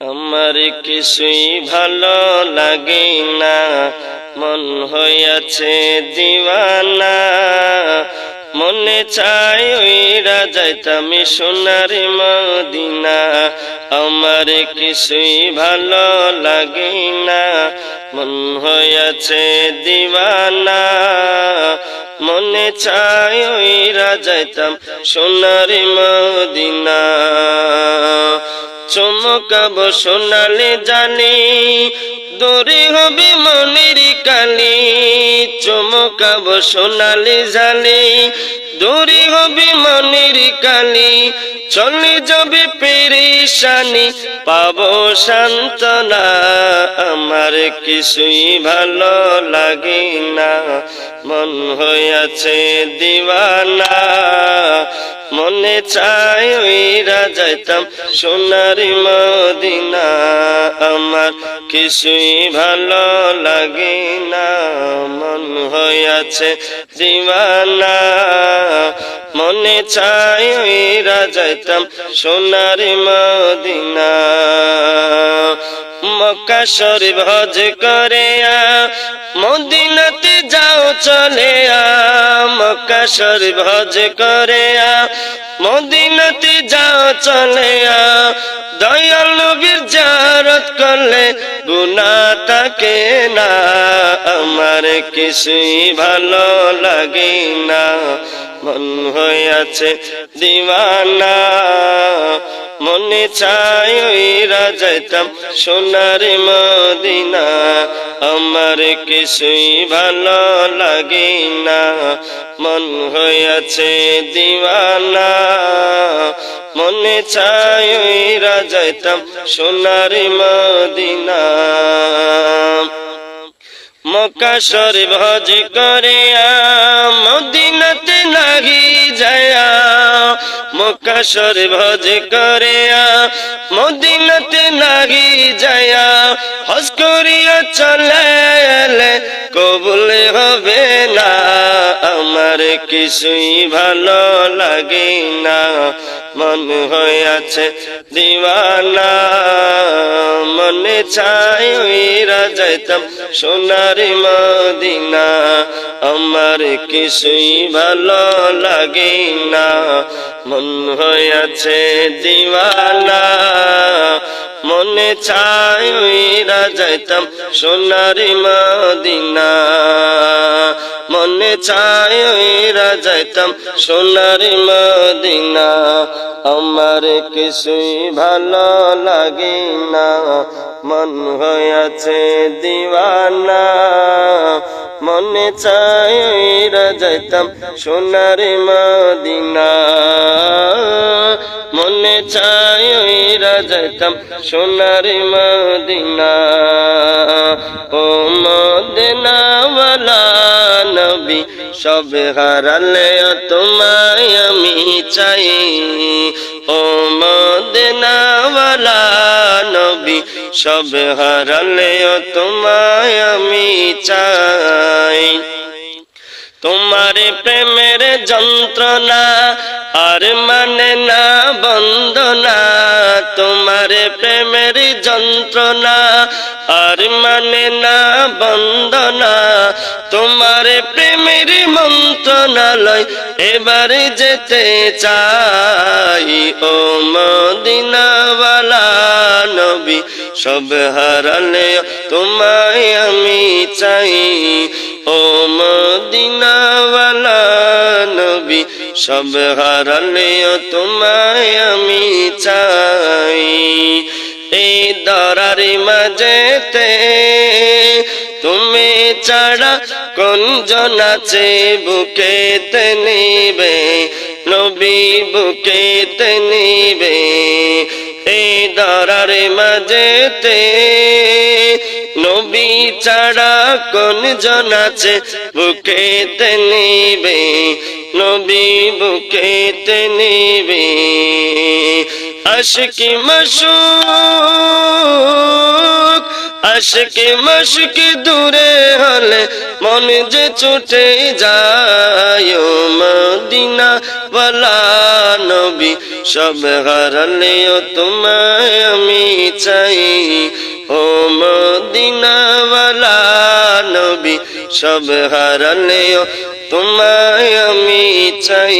আমার কিছুই ভালো লাগে না। মন হইয়াছে দিওয়ানা। মনে চাই ওইরা যাইতাম সোনার মদিনা। আমার কিছুই ভালো লাগে না। মন হইয়াছে দিওয়ানা। মনে চাই ওইরা যাইতাম সোনার মদিনা। চমকাব সোনালে জানি, দরে হবে মনের কালি, চমকাব সোনালে জানি, দরে হবে মনের কালি, চলে যাবে পেরেশানি, পাবো সান্তনা আমার কিছুই ভালো লাগে না, মন হইয়াছে দিওয়ানা। মনে চাই ওইরা যাইতাম সোনার মদিনা আমার কিছুই ভালো লাগে না। মন হইয়াছে দিওয়ানা। মনে চাই ওইরা যাইতাম সোনার মদিনা মক্কা শরীফ হজ করে মদিনাতে যাও চলে মক্কা শরীফ হজ করে মদিনাতে যাও চলে দয়াল নবীর জারত করলে গুনা থাকে না। আমার কিছুই ভালো লাগে না। মন হইয়াছে দিওয়ানা। মনে চাই যাইতাম সোনার মদিনা। আমার কিছুই ভালো লাগে না। মন হইয়াছে দিওয়ানা। মনে চাই ওইরা যাইতাম সোনার মদিনা। মক্কা শরীফ হজ করে মদিনাতে মক্কা শরীফ হজ করে মদিনাতে নাহি যায়া হজ করিয়া চলে কবুল হবে না। আমার কিছুই ভালো লাগে না। মন হইয়াছে দিওয়ানা। মনে চাই ওইরা যাইতাম সোনার মদিনা। আমার কিছুই ভালো লাগে না। মন হইয়াছে দিওয়ানা, মনে চাই যাইতাম সোনার মদিনা। মনে চাই যাইতাম সোনার মদিনা। আমার কিছুই ভালো লাগে না। মন হইয়াছে দিওয়ানা মনে ওইরা যাইতাম সোনার মদিনা। মনে ওইরা যাইতাম সোনার মদিনা। ও মদিনাওয়ালা নবী, সব হারালে তোমায় আমি চাই। ও মদিনাওয়ালা নবী সব হারালে তোমায় আমি চাই। তোমার প্রেমের যন্ত্রণা আর মানে না বন্দনা। তোমার প্রেমের যন্ত্রণা আর মানে না বন্দনা। তোমার প্রেমের মন্ত্রণালয় এবার যেতে চাই। ও মদিনাওয়ালা নবী, সব হারালে তোমায় আমি চাই। ও মদিনাওয়ালা নবী, সব হারালে তোমায় আমি চাই। এই দরার মাঝেতে তুমি ছাড়া কোনজন আছে, বুকেতে নিবে, নবী বুকেতে নিবে। দরার মাঝেতে নবী ছাড়া কোন জন আছে? বুকেতে নিবে নবী বুকেতে নিবে। আশকি মশুক আশকে, মশকে দূরে হলে মন যে ছুটে যায়। মদিনা বলা নবী, সব হারালেও তোমায় আমি চাই। ও মদিনাওয়ালা নবী, সব হারালেও তোমায় আমি চাই।